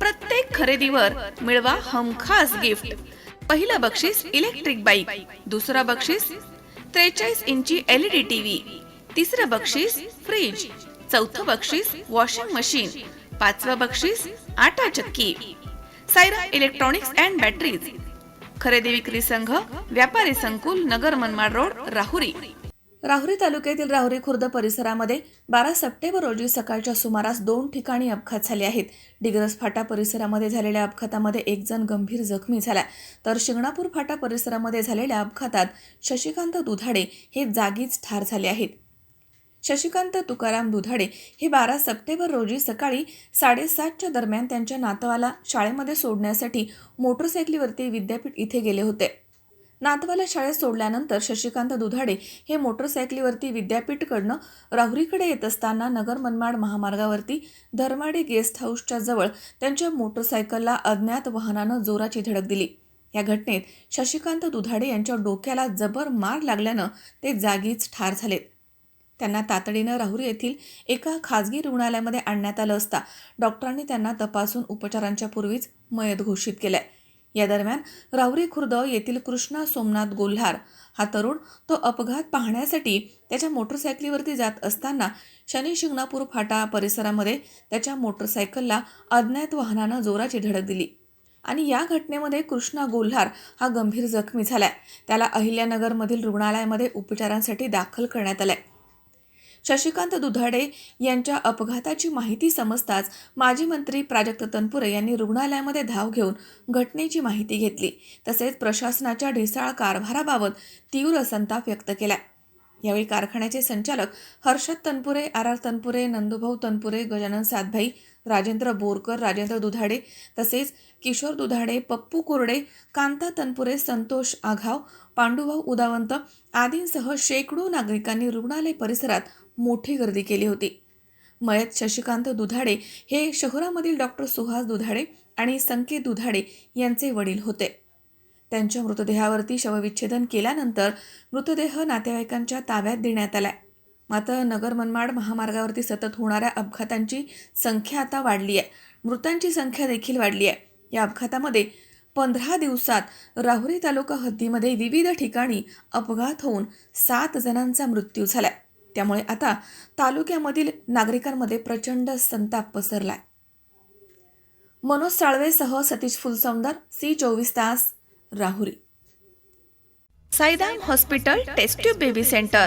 प्रत्येक खरेदीवर मिळवा हमखास गिफ्ट. पहिलं बक्षीस इलेक्ट्रिक बाईक दुसरं बक्षीस त्रेचाळीस इंची एलईडी टीव्ही तिसरं बक्षीस फ्रीज चौथं बक्षीस वॉशिंग मशीन पाचवं बक्षीस आटा चक्की. Saira electronics and batteries. खरेदी विक्री संघ व्यापारी संकुल नगर मनमाड रोड राहुरी. राहुरी तालुक्यातील राहुरी खुर्द परिसरामध्ये बारा सप्टेंबर रोजी सकाळच्या सुमारास दोन ठिकाणी अपघात झाले आहेत. डिग्रस फाटा परिसरामध्ये झालेल्या अपघातामध्ये एक जण गंभीर जखमी झाला. तर शिंगणापूर फाटा परिसरामध्ये झालेल्या अपघातात शशिकांत दुधाडे हे जागीच ठार झाले आहेत. शशिकांत तुकाराम दुधाडे हे बारा सप्टेंबर रोजी सकाळी साडेसातच्या दरम्यान त्यांच्या नातवाला शाळेमध्ये सोडण्यासाठी मोटरसायकलीवरती विद्यापीठ इथे गेले होते. नातवाला शाळेत सोडल्यानंतर शशिकांत दुधाडे हे मोटरसायकलीवरती विद्यापीठकडनं राहुरीकडे येत असताना नगर मनमाड महामार्गावरती धर्माडी गेस्ट हाऊसच्या जवळ त्यांच्या मोटरसायकलला अज्ञात वाहनानं जोराची धडक दिली. या घटनेत शशिकांत दुधाडे यांच्या डोक्याला जबर मार लागल्यानं ते जागीच ठार झालेत. त्यांना तातडीनं राहुरी येथील एका खाजगी रुग्णालयामध्ये आणण्यात आलं असता डॉक्टरांनी त्यांना तपासून उपचारांच्या पूर्वीच मयत घोषित केलंय. या दरम्यान राहुरी खुर्द येथील कृष्णा सोमनाथ गोल्हार हा तरुण तो अपघात पाहण्यासाठी त्याच्या मोटरसायकलीवरती जात असताना शनी शिंगणापूर फाटा परिसरामध्ये त्याच्या मोटरसायकलला अज्ञात वाहनानं जोराची धडक दिली. आणि या घटनेमध्ये कृष्णा गोल्हार हा गंभीर जखमी झालाय. त्याला अहिल्यानगरमधील रुग्णालयामध्ये उपचारांसाठी दाखल करण्यात आलाय. शशिकांत दुधाडे यांच्या अपघाताची माहिती समजताच माजी मंत्री प्राजक्त तनपुरे यांनी रुग्णालयामध्ये धाव घेऊन घटनेची माहिती घेतली. तसेच प्रशासनाच्या ढिसाळ कारभाराबाबत तीव्र संताप व्यक्त केला. यावेळी कारखान्याचे संचालक हर्षद तनपुरे आर आर तनपुरे नंदुभाऊ तनपुरे गजानन सातभाई राजेंद्र बोरकर राजेंद्र दुधाडे तसेच किशोर दुधाडे पप्पू कोरडे कांता तनपुरे संतोष आघाव पांडुभाऊ उदावंत आदींसह शेकडो नागरिकांनी रुग्णालय परिसरात मोठी गर्दी केली होती. मयत शशिकांत दुधाडे हे शहरामधील डॉक्टर सुहास दुधाडे आणि संकेत दुधाडे यांचे वडील होते. त्यांच्या मृतदेहावरती शवविच्छेदन केल्यानंतर मृतदेह नातेवाईकांच्या ताब्यात देण्यात आला मात्र नगर मनमाड महामार्गावरती सतत होणाऱ्या अपघातांची संख्या आता वाढली आहे. मृतांची संख्या देखील वाढली आहे. या अपघातामध्ये पंधरा दिवसात राहुरी तालुका हद्दीमध्ये विविध ठिकाणी अपघात होऊन सात जणांचा मृत्यू झालाय. त्यामुळे आता तालुक्यामधील नागरिकांमध्ये प्रचंड संताप पसरलाय. मनोज साळवेसह सतीश फुलसौंदर सी चोवीस तास Rahuri. Saidham hospital test tube baby centre.